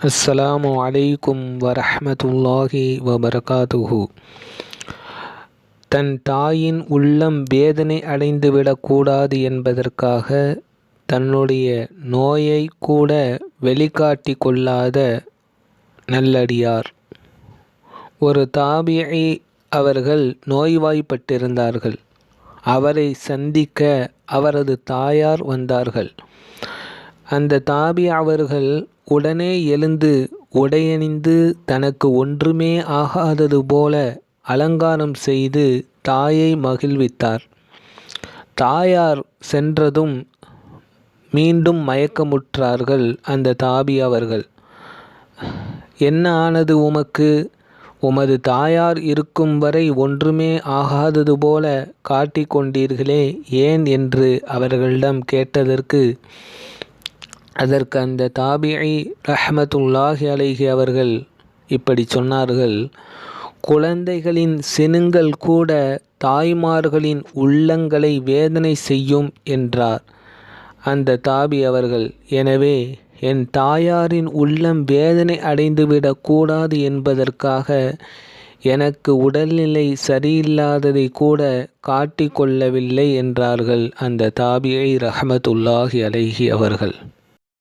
அஸ்ஸலாமு அலைக்கும் வரஹ்மத்துல்லாஹி வபரகாத்துஹு. தன் தாயின் உள்ளம் வேதனை அடைந்துவிடக்கூடாது என்பதற்காக தன்னுடைய நோயை கூட வெளிக்காட்டி கொள்ளாத நல்லடியார். ஒரு தாபியை அவர்கள் நோய்வாய்ப்பட்டிருந்தார்கள். அவரை சந்திக்க அவரது தாயார் வந்தார்கள். அந்த தாபி அவர்கள் உடனே எழுந்து உடையணிந்து தனக்கு ஒன்றுமே ஆகாதது போல அலங்காரம் செய்து தாயை மகிழ்வித்தார். தாயார் சென்றதும் மீண்டும் மயக்கமுற்றார்கள் அந்த தாபி அவர்கள். என்ன ஆனது உமக்கு? உமது தாயார் இருக்கும் வரை ஒன்றுமே ஆகாதது போல காட்டிக்கொண்டீர்களே ஏன்? என்று அவர்களிடம் கேட்டதற்கு அதற்கு அந்த தாபிஐ ரஹமத்துல்லாஹி அலைஹி அவர்கள் இப்படி சொன்னார்கள் குழந்தைகளின் சினுங்கள் கூட தாய்மார்களின் உள்ளங்களை வேதனை செய்யும் என்றார். அந்த தாபி அவர்கள் எனவே என் தாயாரின் உள்ளம் வேதனை அடைந்துவிடக்கூடாது என்பதற்காக எனக்கு உடல்நிலை சரியில்லாததை கூட காட்டிக் கொள்ளவில்லை என்றார்கள் அந்த தாபியை ரஹமத்துல்லாஹி அலைஹி அவர்கள்.